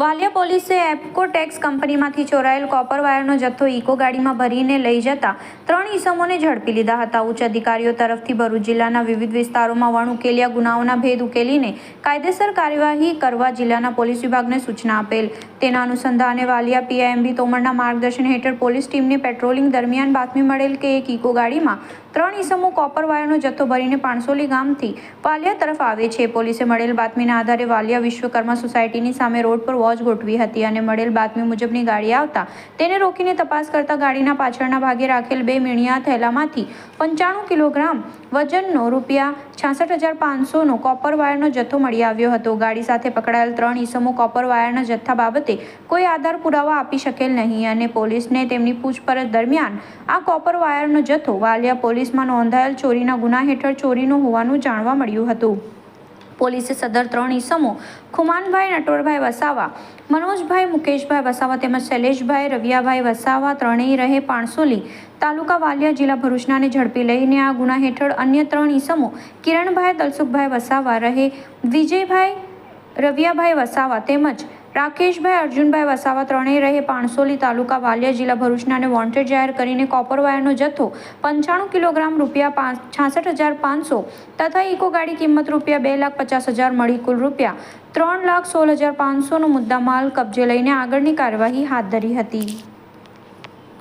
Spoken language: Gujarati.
વાલિયા પોલીસે એપકો ટેક્સ કંપનીમાંથી ચોરાયેલ કોપર વાયરનો જથ્થો ઇકો ગાડીમાં ભરીને લઈ જતા ત્રણ ઈસમોને ઝડપી લીધા હતા. ઉચ્ચ અધિકારીઓ તરફથી ભરૂચ જિલ્લાના વિવિધ વિસ્તારોમાં વણ ઉકેલ્યા ગુનાઓના ભેદ ઉકેલીને કાયદેસર કાર્યવાહી કરવા જિલ્લાના પોલીસ વિભાગને સૂચના આપેલ. તેના અનુસંધાને વાલિયા પીઆઈએમબી તોમરના માર્ગદર્શન હેઠળ પોલીસ ટીમને પેટ્રોલિંગ દરમિયાન બાતમી મળેલ કે એક ઇકો ગાડીમાં ત્રણ ઈસમો કોપર વાયરનો જથ્થો ભરીને પાણસોલી ગામથી વાલિયા તરફ આવે છે. પોલીસે મળેલ બાતમીના આધારે વાલિયા વિશ્વકર્મા સોસાયટીની સામે રોડ પર ગોઠવી હતી અને મળેલ બાતમી મુજબની ગાડી આવતા તેને રોકીને તપાસ કરતા ગાડીના પાછળના ભાગે રાખેલ બે મીણિયા થેલામાંથી પંચાણું કિલોગ્રામ વજનનો રૂપિયા છાસઠ હજાર પાંચસોનો કોપર વાયરનો જથ્થો મળી આવ્યો હતો. ગાડી સાથે પકડાયેલ ત્રણ ઈસમો કોપર વાયરના જથ્થા બાબતે કોઈ આધાર પુરાવા આપી શકેલ નહીં અને પોલીસને તેમની પૂછપરછ દરમિયાન આ કોપર વાયરનો જથ્થો વાલિયા પોલીસમાં નોંધાયેલ ચોરીના ગુના હેઠળ ચોરીનો હોવાનું જાણવા મળ્યું હતું. પોલીસે સદર ત્રણ ઈસમો, ખુમાનભાઈ નટોરભાઈ વસાવા, મનોજભાઈ, મુકેશભાઈ વસાવા તેમજ શૈલેષભાઈ, રવિયાભાઈ વસાવા ત્રણેય રહે પાણસોલી તાલુકા વાલિયા જિલ્લા ભરૂચનાને ઝડપી લઈને આ ગુના હેઠળ અન્ય ત્રણ ઈસમો, કિરણભાઈ, દલસુખભાઈ વસાવા રહે, વિજયભાઈ, રવિયાભાઈ વસાવા તેમજ રાકેશભાઈ, અર્જુનભાઈ વસાવા ત્રણેય રહે પાણસોલી તાલુકા વાલિયા જિલ્લા ભરૂચનાને વોન્ટેડ જાહેર કરીને કોપર વાયરનો જથ્થો પંચાણું કિલોગ્રામ રૂપિયા પાંચ છાસઠ હજાર પાંચસો તથા ઇકો ગાડી કિંમત રૂપિયા બે લાખ પચાસ હજાર મળી કુલ રૂપિયા ત્રણ લાખ સોળ હજાર પાંચસોનો મુદ્દામાલ કબજે લઈને આગળની કાર્યવાહી હાથ ધરી હતી.